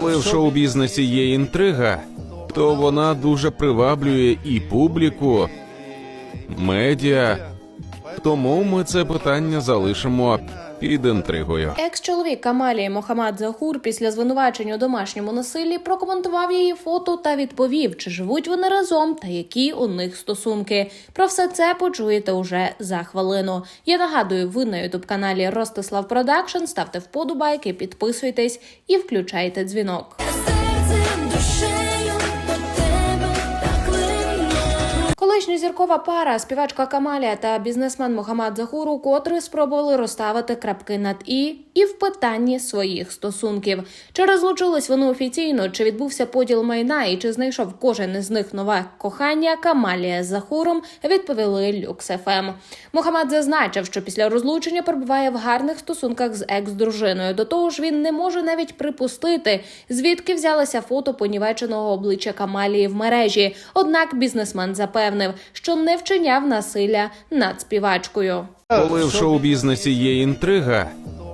Коли в шоу-бізнесі є інтрига, то вона дуже приваблює і публіку, медіа. Тому ми це питання залишимо під інтригою. Екс-чоловік Камалії Мохамад Захур після звинувачень у домашньому насиллі прокоментував її фото та відповів, чи живуть вони разом та які у них стосунки. Про все це почуєте уже за хвилину. Я нагадую, ви на ютуб каналі Ростислав Продакшн. Ставте вподобайки, підписуйтесь і включайте дзвінок. Колишня зіркова пара, співачка Камалія та бізнесмен Мохамад Захуру, котре спробували розставити крапки над і і в питанні своїх стосунків. Чи розлучились вони офіційно, чи відбувся поділ майна, і чи знайшов кожен із них нове кохання? Камалія з Захуром відповіли Люкс ФМ. Мохамад зазначив, що після розлучення перебуває в гарних стосунках з екс-дружиною. До того ж, він не може навіть припустити, звідки взялося фото понівеченого обличчя Камалії в мережі. Однак бізнесмен запевнив, що не вчиняв насилля над співачкою. Коли в шоу-бізнесі є інтрига,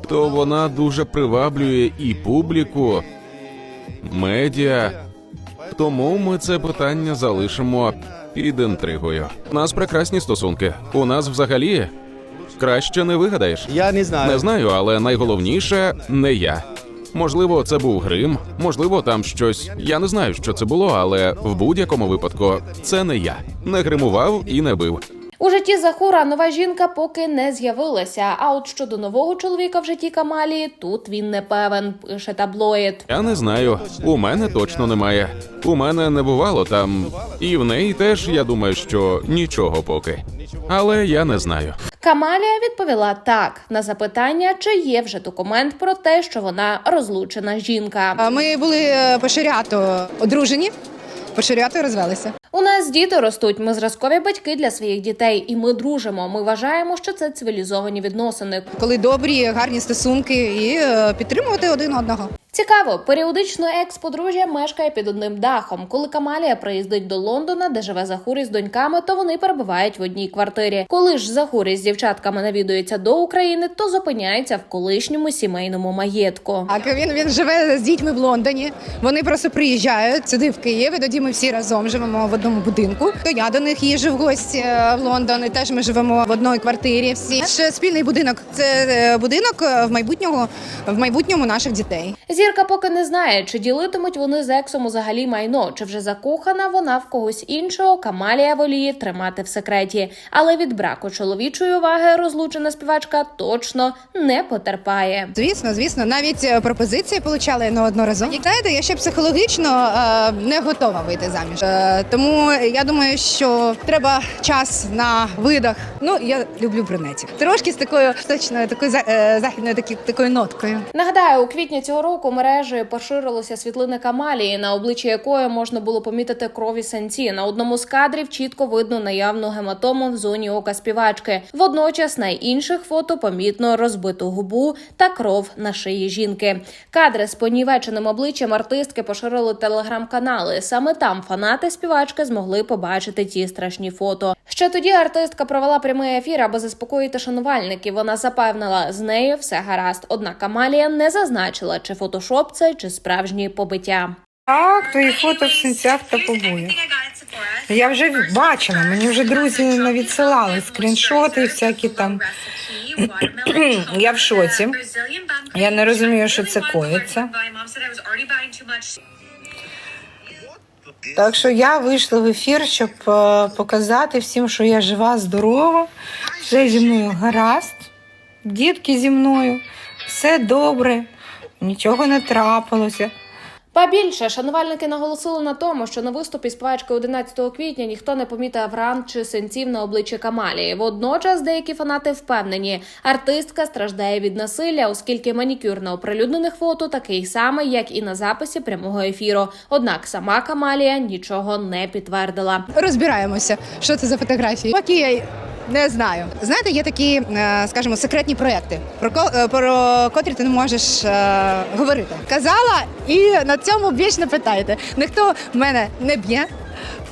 то вона дуже приваблює і публіку, медіа. Тому ми це питання залишимо під інтригою. У нас прекрасні стосунки. У нас взагалі краще не вигадаєш. Я не знаю. Не знаю, але найголовніше не я. Можливо, це був грим, можливо, там щось. Я не знаю, що це було, але в будь-якому випадку це не я. Не гримував і не бив. У житті Захура нова жінка поки не з'явилася. А от щодо нового чоловіка в житті Камалії, тут він не певен, пише таблоїд. Я не знаю. У мене точно немає. У мене не бувало там, і в неї теж я думаю, що нічого поки. Але я не знаю. Камалія відповіла так на запитання, чи є вже документ про те, що вона розлучена жінка. Ми були е, по шаріату одружені, по шаріату розвелися. У нас діти ростуть. Ми зразкові батьки для своїх дітей, і ми дружимо. Ми вважаємо, що це цивілізовані відносини. Коли добрі, гарні стосунки і е, підтримувати один одного. Цікаво, періодично екс-подружжя мешкає під одним дахом. Коли Камалія приїздить до Лондона, де живе Захурі з доньками, то вони перебувають в одній квартирі. Коли ж Захурі з дівчатками навідується до України, то зупиняється в колишньому сімейному маєтку. Так, він, він живе з дітьми в Лондоні. Вони просто приїжджають сюди в Київ. і Тоді ми всі разом живемо в одному будинку. То я до них їжджу в гості е, в Лондон. і Теж ми живемо в одній квартирі. Всі Наш спільний будинок. Це е, будинок е, в майбутнього в майбутньому наших дітей. Зірка поки не знає, чи ділитимуть вони з ексом взагалі майно, чи вже закохана вона в когось іншого. Камалія воліє тримати в секреті. Але від браку чоловічої уваги розлучена співачка точно не потерпає. Звісно, звісно, навіть е, пропозиції получали неодноразово. Як знаєте, я ще психологічно е, не готова вийти заміж. Е, тому я думаю, що треба час на видах. Ну я люблю брюнетів. Трошки з такою точною, такою е, західною такі, такою ноткою. Нагадаю, у квітні цього року мережею поширилися світлини Камалії, на обличчі якої можна було помітити крові сенці. На одному з кадрів чітко видно наявну гематому в зоні ока співачки. Водночас на інших фото помітно розбиту губу та кров на шиї жінки. Кадри з понівеченим обличчям артистки поширили телеграм-канали. Саме там фанати співачки змогли побачити ті страшні фото. Ще тоді артистка провела прямий ефір, аби заспокоїти шанувальників. Вона запевнила, з нею все гаразд. Однак Амалія не зазначила, чи фотошоп це, чи справжні побиття. Так, твої фото в синцях та побоях. Я вже бачила, мені вже друзі навідсилали скріншоти, всякі там. Я в шоці. Я не розумію, що це коїться. Так що я вийшла в ефір, щоб е, показати всім, що я жива, здорова, все зі мною гаразд, дітки зі мною, все добре, нічого не трапилося. Ба більше шанувальники наголосили на тому, що на виступі співачки 11 квітня ніхто не помітив ран чи синців на обличчі Камалії. Водночас деякі фанати впевнені, артистка страждає від насилля, оскільки манікюр на оприлюднених фото такий самий, як і на записі прямого ефіру. Однак сама Камалія нічого не підтвердила. Розбираємося, що це за фотографії. Поки я не знаю. Знаєте, є такі, е, скажімо, секретні проекти, про е, про котрі ти не можеш е, говорити. Казала і на цьому більш не питайте. Ніхто мене не б'є.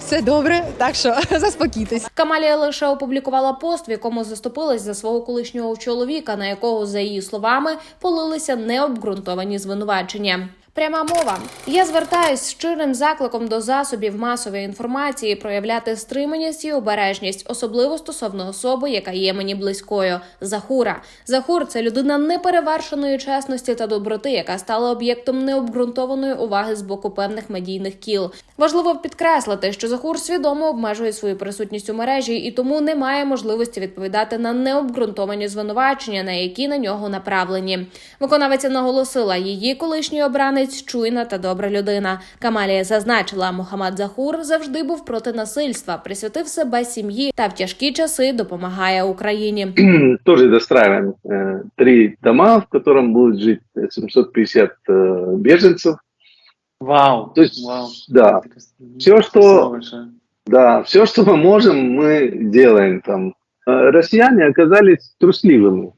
Все добре, так що заспокійтесь. Камалія лише опублікувала пост, в якому заступилась за свого колишнього чоловіка, на якого, за її словами, полилися необґрунтовані звинувачення. Пряма мова. Я звертаюсь з щирим закликом до засобів масової інформації проявляти стриманість і обережність, особливо стосовно особи, яка є мені близькою. Захура. Захур це людина неперевершеної чесності та доброти, яка стала об'єктом необґрунтованої уваги з боку певних медійних кіл. Важливо підкреслити, що Захур свідомо обмежує свою присутність у мережі і тому не має можливості відповідати на необґрунтовані звинувачення, на які на нього направлені. Виконавиця наголосила, її колишній обранець чуйна та добра людина. Камалія зазначила, Мохаммад Захур завжди був проти насильства, присвятив себе сім'ї та в тяжкі часи допомагає Україні. тоже достраиваем э, три дома, в котором будет жить э, 750 э, беженцев. Вау. То есть, Вау. да, Всё, что- Спасибо большое. да, все, что мы можем, мы делаем там. Э, Россияне оказались трусливыми.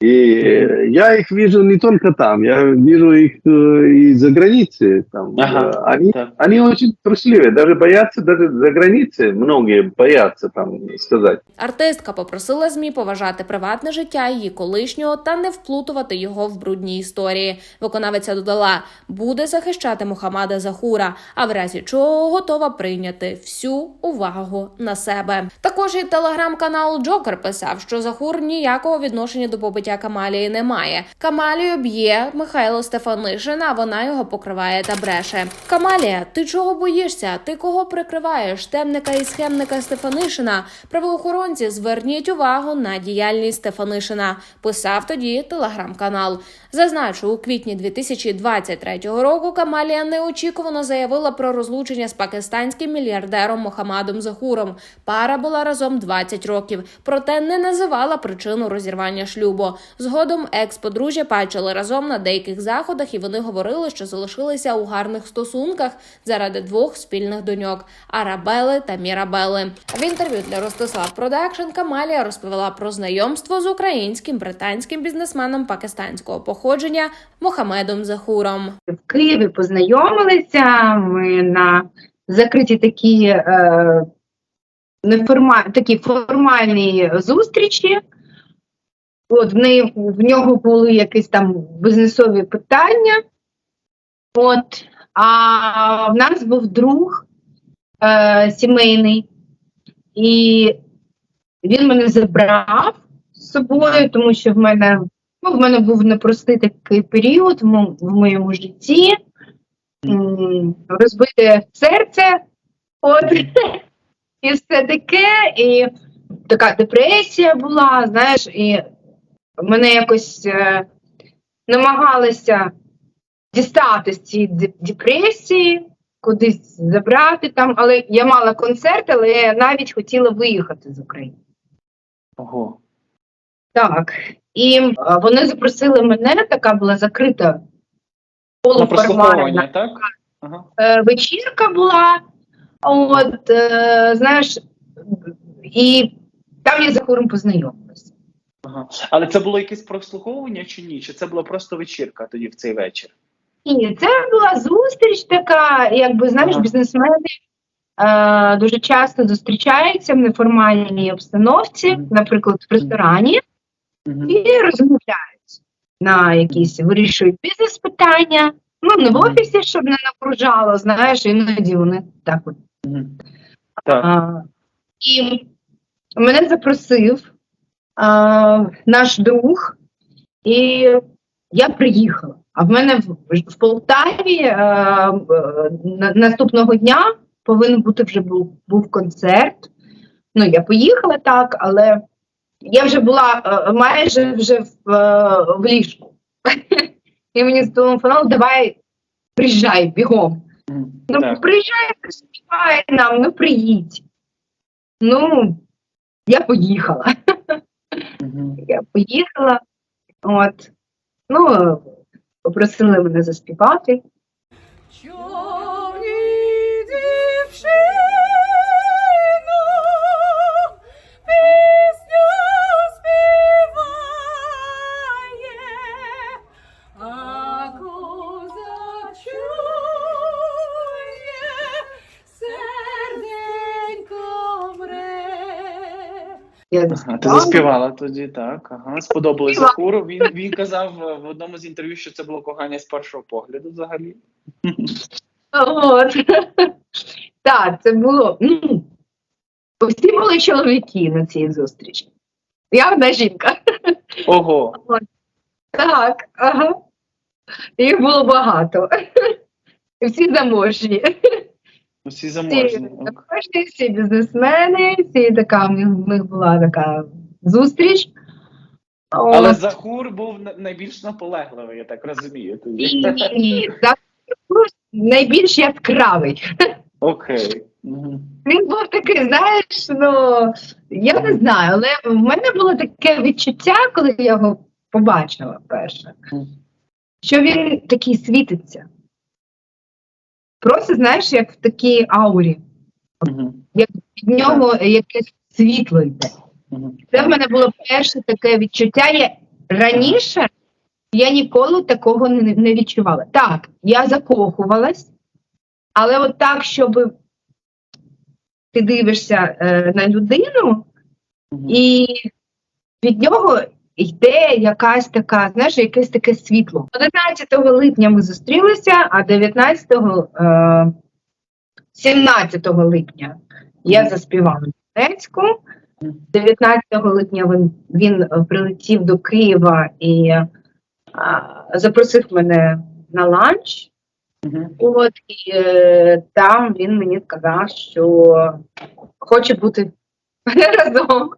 И э, я их вижу не только там, я вижу их э, и за границей. Там, Ага, Э, они, так. они очень трусливые, даже боятся, даже за границей многие боятся там сказать. Артистка попросила змі поважати приватне життя її колишнього та не вплутувати його в брудні історії. Виконавиця додала, буде захищати Мухаммада Захура, а в разі чого готова прийняти всю увагу на себе. Також і телеграм-канал Джокер писав, що Захур ніякого відношення до побиття Камалії не має. Камалію б'є Михайло Стефанишин, а вона його покриває та бреше. Камалія, ти чого боїшся? Ти кого прикриваєш? Темника і схемника Стефанишина? Правоохоронці, зверніть увагу на діяльність Стефанишина. Писав тоді телеграм-канал. Зазначу, у квітні 2023 року Камалія неочікувано заявила про розлучення з пакистанським мільярдером Мохамадом Захуром. Пара була разом 20 років, проте не називала причину розірвання шлюбу. Згодом екс-подружжя бачили разом на деяких заходах, і вони говорили, що залишилися у гарних стосунках заради двох спільних доньок Арабели та Мірабели. В інтерв'ю для Ростислав Продакшн Камалія розповіла про знайомство з українським британським бізнесменом пакистанського походження Мохамедом Захуром. в Києві познайомилися. Ми на закриті такі, е, неформа, такі формальні зустрічі. От в, неї, в нього були якісь там бізнесові питання. От, а в нас був друг е, сімейний, і він мене забрав з собою, тому що в мене Ну, в мене був непростий такий період в, мо- в моєму житті. Розбите серце, от, і все таке, і така депресія була, знаєш, і мене якось е, намагалися дістати з цієї депресії, кудись забрати там, але я мала концерт, але я навіть хотіла виїхати з України. Ого. Так. І е, вони запросили мене, така була закрита На полуформальна так? Ага. е, вечірка була. От, е, знаєш, і там я за хором познайомилася. Ага. Але це було якесь прослуховування чи ні? Чи це була просто вечірка тоді в цей вечір? І це була зустріч така, якби знаєш, Ага. бізнесмени е, дуже часто зустрічаються в неформальній обстановці, Мгм. наприклад, в ресторані. Угу. і розмовляють на якісь вирішують бізнес-питання. Ну, не в офісі, щоб не напружало, знаєш, іноді вони так от. Так. А, і мене запросив наш друг, і я приїхала. А в мене в, в Полтаві в- на- наступного дня повинен бути вже був, був концерт. Ну, я поїхала так, але я вже була е, майже вже в, е, в ліжку. І мені зателефонували, давай приїжджай бігом. Ну, приїжджай, співай нам, ну приїдь. Ну, я поїхала. Я поїхала. От. Ну, попросили мене заспівати. Я Ага, ти заспівала. тоді, так. Ага, сподобалось Заспівала. Захуру. Він, він казав е, в одному з інтерв'ю, що це було кохання з першого погляду взагалі. От. Так, це було. Ну, всі були чоловіки на цій зустрічі. Я одна жінка. Ого. Так, ага. Їх було багато. Всі заможні. Усі Всі заможні. заможні, всі бізнесмени, всі така, в них, в них була така зустріч. Але От. Захур був найбільш наполегливий, я так розумію. Тоді. І Захур найбільш яскравий. Окей. Він був такий, знаєш, ну я не знаю, але в мене було таке відчуття, коли я його побачила вперше, що він такий світиться. Просто, знаєш, як в такій аурі. Мгм. Від нього якесь світло йде. Мгм. Це в мене було перше таке відчуття. Я раніше я ніколи такого не, не відчувала. Так, я закохувалась, але от так, щоб ти дивишся е, на людину, Мгм. і від нього йде якась така, знаєш, якесь таке світло. 11 липня ми зустрілися, а 19, е, 17 липня я заспівала в Донецьку. 19 липня він, він е, прилетів до Києва і а, запросив мене на ланч. Мгм. От і е, там він мені сказав, що хоче бути разом.